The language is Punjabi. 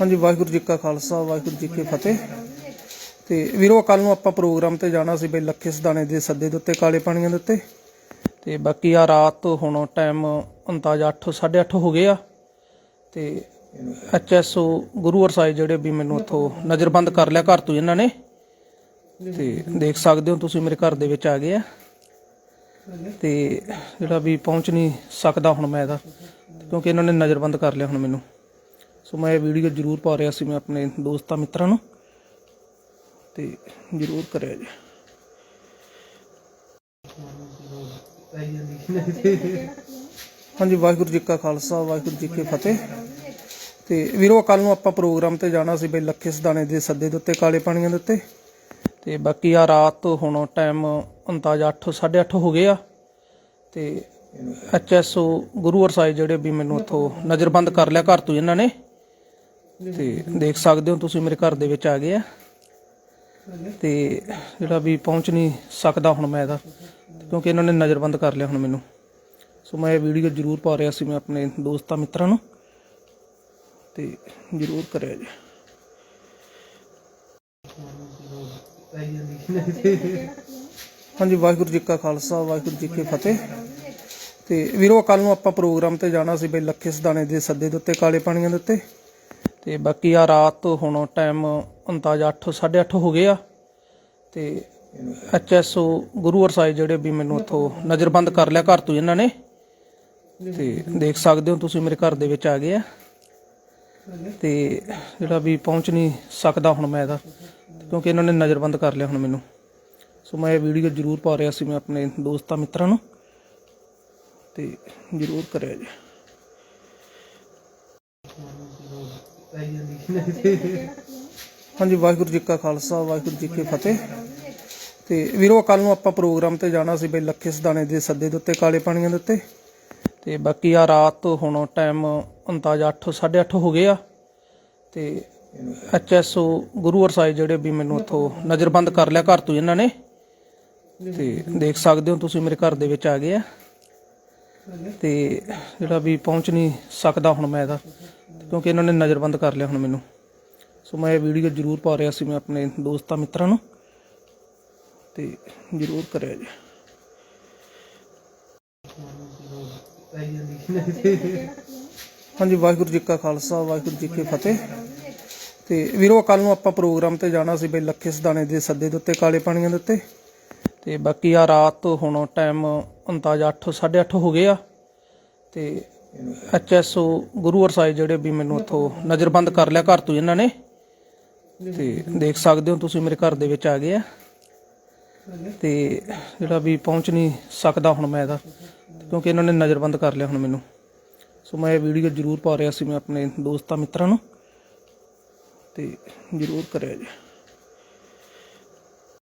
ਹਾਂਜੀ, ਵਾਹਿਗੁਰੂ ਜੀ ਕਾ ਖਾਲਸਾ, ਵਾਹਿਗੁਰੂ ਜੀ ਕੀ ਫਤਿਹ। ਤੇ ਵੀਰੋ ਕੱਲ ਨੂੰ ਆਪਾਂ ਪ੍ਰੋਗਰਾਮ ਤੇ ਜਾਣਾ ਸੀ ਬਈ ਲੱਖੇ ਸਦਾਣੇ ਦੇ ਸੱਦੇ ਦੇ ਉੱਤੇ, ਕਾਲੇ ਪਾਣੀਆਂ ਦੇ ਉੱਤੇ। ਤੇ ਬਾਕੀ ਆ ਰਾਤ ਹੁਣ ਟਾਈਮ ਅੰਦਾਜ਼ਾ 8 8:30 ਹੋ ਗਏ ਆ। ਤੇ ਐਚਐਸਓ ਗੁਰੂ ਸਾਹਿਬ ਜਿਹੜੇ ਵੀ ਮੈਨੂੰ ਉੱਥੋਂ ਨਜ਼ਰਬੰਦ ਕਰ ਲਿਆ ਘਰ ਤੋਂ ਇਹਨਾਂ ਨੇ। ਤੇ ਦੇਖ ਸਕਦੇ ਹੋ ਤੁਸੀਂ ਮੇਰੇ ਘਰ ਦੇ ਵਿੱਚ ਆ ਗਏ ਆ। ਤੇ ਜਿਹੜਾ ਵੀ ਪਹੁੰਚ ਨਹੀਂ ਸਕਦਾ ਹੁਣ ਮੈਂ ਇਹਦਾ, ਕਿਉਂਕਿ ਇਹਨਾਂ ਨੇ ਨਜ਼ਰਬੰਦ ਕਰ ਲਿਆ ਹੁਣ ਮੈਨੂੰ। ਸੋ ਮੈਂ ਇਹ ਵੀਡੀਓ ਜ਼ਰੂਰ ਪਾ ਰਿਹਾ ਸੀ ਮੈਂ ਆਪਣੇ ਦੋਸਤਾਂ ਮਿੱਤਰਾਂ ਨੂੰ, ਤੇ ਜ਼ਰੂਰ ਕਰਿਆ ਜੀ। ਹਾਂਜੀ, ਵਾਹਿਗੁਰੂ ਜੀ ਕਾ ਖਾਲਸਾ, ਵਾਹਿਗੁਰੂ ਜੀ ਕੀ ਫਤਿਹ। ਤੇ ਵੀਰੋ ਕੱਲ ਨੂੰ ਆਪਾਂ ਪ੍ਰੋਗਰਾਮ ਤੇ ਜਾਣਾ ਸੀ ਬਈ ਲੱਖੇ ਸਦਾਣੇ ਦੇ ਸੱਦੇ ਦੇ ਉੱਤੇ, ਕਾਲੇ ਪਾਣੀਆਂ ਦੇ ਉੱਤੇ। ਤੇ ਬਾਕੀ ਆ ਰਾਤ ਹੁਣ ਟਾਈਮ ਅੰਦਾਜ਼ਾ 8 8:30 ਹੋ ਗਏ ਆ। ਤੇ ਐਚਐਸਓ ਗੁਰੂਵਰ ਸਾਹਿਬ ਜਿਹੜੇ ਵੀ ਮੈਨੂੰ ਉੱਥੋਂ ਨਜ਼ਰਬੰਦ ਕਰ ਲਿਆ ਘਰ ਤੋਂ ਇਹਨਾਂ ਨੇ। ਤੇ ਦੇਖ ਸਕਦੇ ਹੋ ਤੁਸੀਂ ਮੇਰੇ ਘਰ ਦੇ ਵਿੱਚ ਆ ਗਏ ਆ। ਤੇ ਜਿਹੜਾ ਵੀ ਪਹੁੰਚ ਨਹੀਂ ਸਕਦਾ ਹੁਣ ਮੈਂ ਇਹਦਾ, ਕਿਉਂਕਿ ਇਹਨਾਂ ਨੇ ਨਜ਼ਰਬੰਦ ਕਰ ਲਿਆ ਹੁਣ ਮੈਨੂੰ। ਸੋ ਮੈਂ ਇਹ ਵੀਡੀਓ ਜ਼ਰੂਰ ਪਾ ਰਿਹਾ ਸੀ ਮੈਂ ਆਪਣੇ ਦੋਸਤਾਂ ਮਿੱਤਰਾਂ ਨੂੰ। ਤੇ ਜ਼ਰੂਰ ਕਰਿਆ ਜੀ। ਹਾਂਜੀ, ਵਾਹਿਗੁਰੂ ਜੀ ਕਾ ਖਾਲਸਾ, ਵਾਹਿਗੁਰੂ ਜੀ ਕੀ ਫਤਿਹ। ਤੇ ਵੀਰੋ ਕੱਲ ਨੂੰ ਆਪਾਂ ਪ੍ਰੋਗਰਾਮ ਤੇ ਜਾਣਾ ਸੀ ਬਈ ਲੱਖੇ ਸਦਾਣੇ ਦੇ ਸੱਦੇ ਦੇ ਉੱਤੇ, ਕਾਲੇ ਪਾਣੀਆਂ ਦੇ ਉੱਤੇ। ਤੇ ਬਾਕੀ ਆ ਰਾਤ ਹੁਣ ਟਾਈਮ ਅੰਦਾਜ਼ਾ 8 8:30 ਹੋ ਗਏ ਆ। ਤੇ ਐਚਐਸਓ ਗੁਰੂ ਸਾਹਿਬ ਜਿਹੜੇ ਵੀ ਮੈਨੂੰ ਉੱਥੋਂ ਨਜ਼ਰਬੰਦ ਕਰ ਲਿਆ, ਘਰ ਤੋਂ ਇਹਨਾਂ ਨੇ। ਤੇ ਦੇਖ ਸਕਦੇ ਹੋ ਤੁਸੀਂ ਮੇਰੇ ਘਰ ਦੇ ਵਿੱਚ ਆ ਗਏ ਆ। ਤੇ ਜਿਹੜਾ ਵੀ ਪਹੁੰਚ ਨਹੀਂ ਸਕਦਾ ਹੁਣ ਮੈਂ ਇਹਦਾ। ਕਿਉਂਕਿ ਇਹਨਾਂ ਨੇ ਨਜ਼ਰਬੰਦ ਕਰ ਲਿਆ ਹੁਣ ਮੈਨੂੰ। ਸੋ ਮੈਂ ਇਹ ਵੀਡੀਓ ਜ਼ਰੂਰ ਪਾ ਰਿਹਾ ਸੀ ਮੈਂ ਆਪਣੇ ਦੋਸਤਾਂ ਮਿੱਤਰਾਂ ਨੂੰ। ਤੇ ਜ਼ਰੂਰ ਕਰਿਆ ਜੀ। ਹਾਂਜੀ, ਵਾਹਿਗੁਰੂ ਜੀ ਕਾ ਖਾਲਸਾ, ਵਾਹਿਗੁਰੂ ਜੀ ਕੀ ਫਤਿਹ। ਤੇ ਵੀਰੋ ਕੱਲ ਨੂੰ ਆਪਾਂ ਪ੍ਰੋਗਰਾਮ ਤੇ ਜਾਣਾ ਸੀ ਬਈ ਲੱਖੇ ਸਦਾਣੇ ਦੇ ਸੱਦੇ ਦੇ ਉੱਤੇ, ਕਾਲੇ ਪਾਣੀਆਂ ਦੇ ਉੱਤੇ। ਤੇ ਬਾਕੀ ਆ ਰਾਤ ਹੁਣ ਟਾਈਮ ਅੰਦਾਜ਼ਾ 8 8:30 ਹੋ ਗਏ ਆ। ਤੇ ਐਚਐਸਓ ਗੁਰੂਵਰ ਸਾਹਿਬ ਜਿਹੜੇ ਵੀ ਮੈਨੂੰ ਉੱਥੋਂ ਨਜ਼ਰਬੰਦ ਕਰ ਲਿਆ ਘਰ ਤੋਂ ਇਹਨਾਂ ਨੇ। ਤੇ ਦੇਖ ਸਕਦੇ ਹੋ ਤੁਸੀਂ ਮੇਰੇ ਘਰ ਦੇ ਵਿੱਚ ਆ ਗਏ ਆ। ਤੇ ਜਿਹੜਾ ਵੀ ਪਹੁੰਚ ਨਹੀਂ ਸਕਦਾ ਹੁਣ ਮੈਂ ਇਹਦਾ, ਕਿਉਂਕਿ ਇਹਨਾਂ ਨੇ ਨਜ਼ਰਬੰਦ ਕਰ ਲਿਆ ਹੁਣ ਮੈਨੂੰ। ਸੋ ਮੈਂ ਇਹ ਵੀਡੀਓ ਜ਼ਰੂਰ ਪਾ ਰਿਹਾ ਸੀ ਮੈਂ ਆਪਣੇ ਦੋਸਤਾਂ ਮਿੱਤਰਾਂ ਨੂੰ। ਤੇ ਜ਼ਰੂਰ ਕਰਿਆ ਜੀ। ਹਾਂਜੀ, ਵਾਹਿਗੁਰੂ ਜੀ ਕਾ ਖਾਲਸਾ, ਵਾਹਿਗੁਰੂ ਜੀ ਕੀ ਫਤਿਹ। ਤੇ ਵੀਰੋ ਕੱਲ ਨੂੰ ਆਪਾਂ ਪ੍ਰੋਗਰਾਮ ਤੇ ਜਾਣਾ ਸੀ ਬਈ ਲੱਖੇ ਸਦਾਣੇ ਦੇ ਸੱਦੇ ਦੇ ਉੱਤੇ, ਕਾਲੇ ਪਾਣੀਆਂ ਦੇ ਉੱਤੇ। ਤੇ ਬਾਕੀ ਆ ਰਾਤ ਹੁਣ ਟਾਈਮ ਅੰਦਾਜ਼ਾ 8 8:30 ਹੋ ਗਏ ਆ। ਤੇ ਐਚਐਸਓ ਗੁਰੂਵਰ ਸਾਹਿਬ ਜਿਹੜੇ ਵੀ ਮੈਨੂੰ ਉੱਥੋਂ ਨਜ਼ਰਬੰਦ ਕਰ ਲਿਆ ਘਰ ਤੋਂ ਇਹਨਾਂ ਨੇ। ਤੇ ਦੇਖ ਸਕਦੇ ਹੋ ਤੁਸੀਂ ਮੇਰੇ ਘਰ ਦੇ ਵਿੱਚ ਆ ਗਏ ਆ। ਤੇ ਜਿਹੜਾ ਵੀ ਪਹੁੰਚ ਨਹੀਂ ਸਕਦਾ ਹੁਣ ਮੈਂ ਇਹਦਾ, ਕਿਉਂਕਿ ਇਹਨਾਂ ਨੇ ਨਜ਼ਰਬੰਦ ਕਰ ਲਿਆ ਹੁਣ ਮੈਨੂੰ। ਸੋ ਮੈਂ ਇਹ ਵੀਡੀਓ ਜ਼ਰੂਰ ਪਾ ਰਿਹਾ ਸੀ ਮੈਂ ਆਪਣੇ ਦੋਸਤਾਂ ਮਿੱਤਰਾਂ ਨੂੰ। ਤੇ ਜ਼ਰੂਰ ਕਰਿਆ ਜੀ।